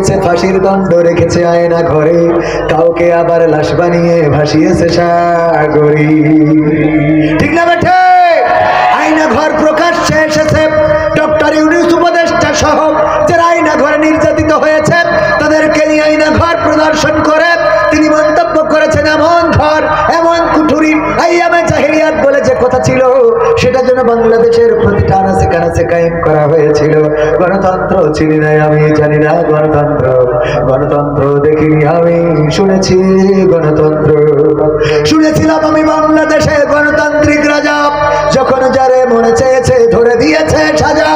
দিয়েছে ফাঁসির দণ্ড রেখেছে আয়না ঘরে। কাউকে আবার লাশ বানিয়ে ভাসিয়েছে সাগরি। ঠিক না বেঠে? সেটা যেন বাংলাদেশের প্রতিটা আনাচে কানাচে কায়েম করা হয়েছিল। গণতন্ত্র চিনি নাই আমি, জানি না গণতন্ত্র। গণতন্ত্র দেখিনি আমি, শুনেছি গণতন্ত্র। শুনেছিলাম আমি বাংলাদেশে গণতান্ত্রিক রাজা। যখন যারে মনে চেয়েছে ধরে দিয়েছে সাজা।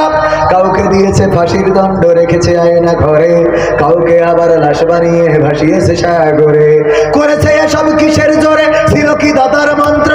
কাউকে দিয়েছে ফাঁসির দণ্ড, রেখেছে আয়না ঘরে। কাউকে আবার লাশ বানিয়ে ভাসিয়েছে সাগরে। করেছে এসব কিসের জোরে? ছিল কি দাদার মন্ত্র?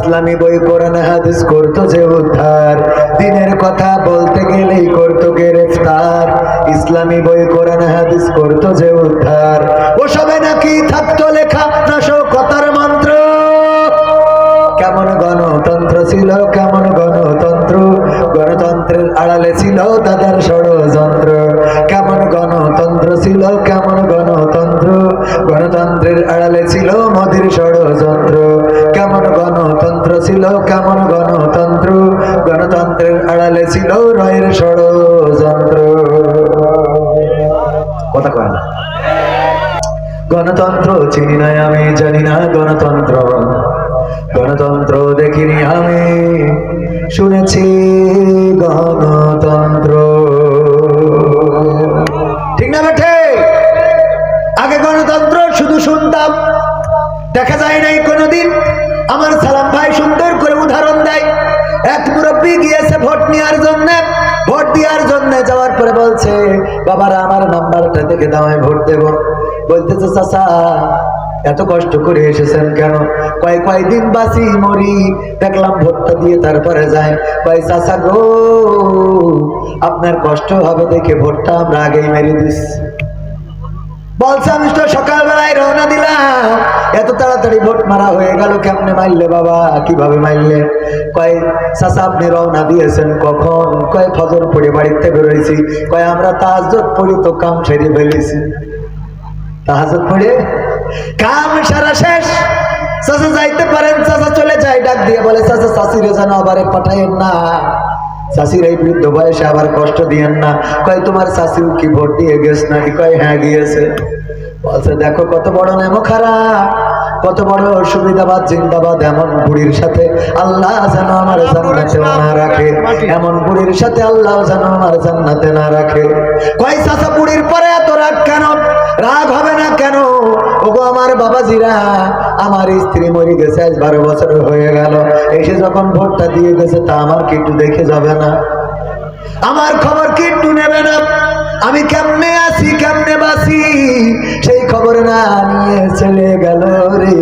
ইসলামী বই, কোরআন, হাদিস করতো যে উদ্ধার। দিনের কথা বলতে গেলেই করতো গ্রেফতার ইসলামী বই, কোরআন, হাদিস করতো যে উদ্ধার। ওসবে নাকি থাকতো লেখা নাশকতার মন্ত্র? কেমন গণতন্ত্র ছিল, কেমন গণতন্ত্র? গণতন্ত্রের আড়ালে ছিল দাদার গণতন্ত্র চিনি নাই আমি, জানি না গণতন্ত্র। গণতন্ত্র দেখিনি আমি, শুনেছি গণতন্ত্র। ঠিক না বেঠে? আগে গণতন্ত্র শুধু শুনতাম, দেখা যায় নাই কোনোদিন। আমার সালাম ভাই সুন্দর করে উদাহরণ দেয়। এক মুরব্বী গিয়েছে ভোট নেওয়ার জন্য। ভোট দেওয়ার জন্য যাওয়ার পরে বলছে, বাবারা, আমার নাম্বারটা দেখে দাও, আমি ভোট দেব। বলতেছে, চাচা, এত কষ্ট করে এসেছেন কেন? কয় কয় দিন বাসি মরি, দেখলাম ভোটটা দিয়ে তারপরে যায়। কয়, চাচা গো, আপনার কষ্ট হবে দেখে ভোটটা আমরা আগেই মেরে দিস বলছে, আমি তো সকালবেলায় রওনা দিলাম। এত তাড়াতাড়ি ভোট মারা হয়ে গেল, কেমনে মারলে বাবা? কীভাবে মারলে? কয়, চাচা, আপনি রওনা দিয়েছেন কখন? কয়, ফজর পড়ে বাড়িতে বেরোয়েছি কয়, আমরা তাহাজত পড়ি তো কাম সেরে ফেলেছি। তাহাজত পড়ে, কাম সারা শেষ। যাইতে পারেন চলে যায়, ডাক দিয়ে বলে চাষিরে যেন আবারে পাঠাইয়েন না। চাষির এই বৃদ্ধ বয়সে আবার কষ্ট দিয়েন না। কয়, তোমার চাষিও কি ভোট দিয়ে গেছ কয় হ্যাঁ গিয়েছে। বলছে, দেখো কত বড় নেমো খারাপ কত বড় সুবিধাবাদ, জিন্দাবাদ, এমন বুড়ির সাথে আল্লাহ যেন আমার জান্নাতে না রাখে। এমন বুড়ির সাথে আল্লাহ যেন আমার জান্নাতে না রাখে। কয় চাষা বাবাজিরা আমার স্ত্রী মরে গেছে, আজ বারো বছর হয়ে গেল। এসে যখন ভোটটা দিয়ে গেছে, তা আমার কি একটু দেখে যাবে না। আমার খবর কি একটু নেবে না। আমি কেমনে আছি, কেমনে বাসি সেই খবর না নিয়ে চলে গেল রে।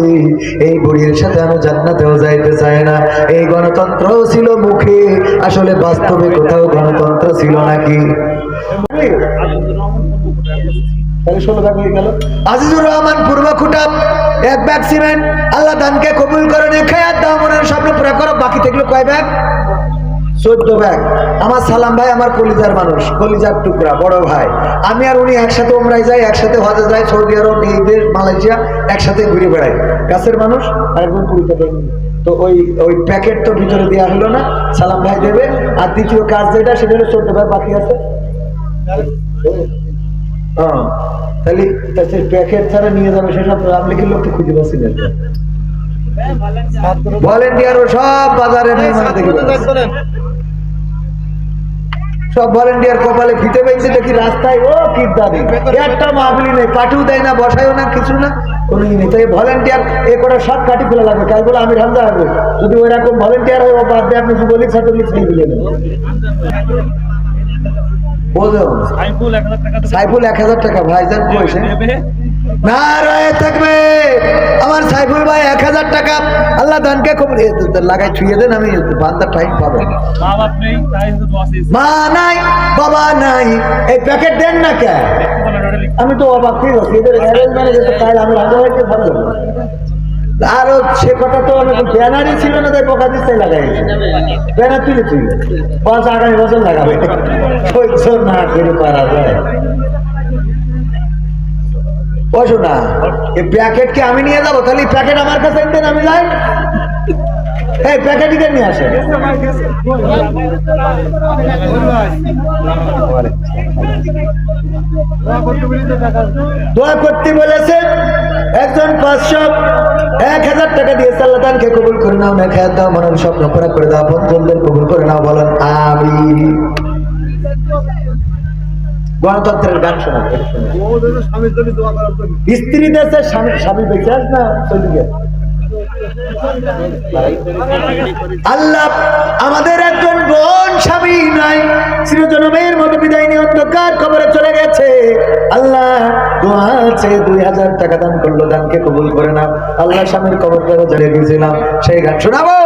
এই বুড়ির সাথে আমি জান্নাতেও যাইতে চাই না। এই গণতন্ত্র ছিল মুখে, আসলে বাস্তবে কোথাও গণতন্ত্র ছিল নাকি? আজিজুর রহমান পূর্ব এক ব্যাগ সিমেন্ট, আল্লাহ দানকে দাও স্বপ্ন বাকি থাকল ব্যাগ? চোদ্দ ব্যাগ। আমার সালাম ভাই আমার মানুষ, কলিজার টুকরা, বড় ভাই। আমি আর উনি একসাথে যাই, একসাথে সৌদি আরব এই মালয়েশিয়া, একসাথে ঘুরে বেড়াই। কাছের মানুষ আর একজন কুড়ি তো ওই ওই প্যাকেট তো ভিতরে দেওয়া হলো না, সালাম ভাই দেবে। আর দ্বিতীয় কাজ যেটা, সেটা হলো চোদ্দ ব্যাগ বাকি আছে। হ্যাঁ। তাহলে প্যাকেট ছাড়া নিয়ে যাবে সেসব আপনি কি লোককে খুঁজে পাচ্ছিলেন ভলেন্টিয়ারও সব বাজারে বেড়াচ্ছে। সব ভলেন্টিয়ার কপালে ফিতে পেয়েছে দেখি রাস্তায়, ও কি দাবি? একটা মাহবিলি নেই কাটিও দেয় না, বসায়ও না, কিছু না কোনো ই নেই। তাই ভলেন্টিয়ার এ করে সব কাটি ফেলা লাগবে। কাল বলে আমি রান্দা হবে যদি ওই রকম ভলেন্টিয়ার হয়, ও বাদ দিয়ে, আপনি যুবলীগ ছাত্রলীগ সেই দিলে বোঝো সাইফুল এক হাজার টাকা সাইফুল এক হাজার টাকা ভাইজান পয়সা না রয়ে থাকবে। আমার সাইফুল ভাই এক হাজার টাকা। আল্লাহ দানকে খবর এ, তো- তো লাগাই ছুঁয়ে দেন আমি বান্দার টাইম পাবো। মা নেই বাবা নাই। এই প্যাকেট দেন না কে? ব্যক্তিগত letter লিখে। আমি তো অবাক হয়ে গেছি। এদের অ্যারেঞ্জ আমি আরও সে কথা তো ব্যানারই ছিল না, তাই পোকা দিচ্ছে লাগাই ব্যানার তুলে তুই পাঁচ আগামী বছর লাগাবে। সহ্য না করে পারা যায়। বসো না। এই প্যাকেটকে আমি নিয়ে যাব, তাহলে প্যাকেট আমার কাছে আমি যাই? কবুল করে নাও না খেয়ে দাও মনের স্বপ্ন পুরা করে দাও বন্ধুদের কবুল করে নাও, বলেন আমি গণতন্ত্রের গান শোনা স্ত্রী দেশে স্বামী স্বামী বেঁচে না? আল্লাহ, আমাদের একজন বোন স্বামী নাই, চিরজনমের মতো বিদায় নিয়ে অন্ধকার খবরে চলে গেছে। আল্লাহ আছে দুই হাজার টাকা দান করল, দানকে কবুল করে না আল্লাহ স্বামীর কবর করে চলে দিয়েছিলাম। সেই গান শোনাবো?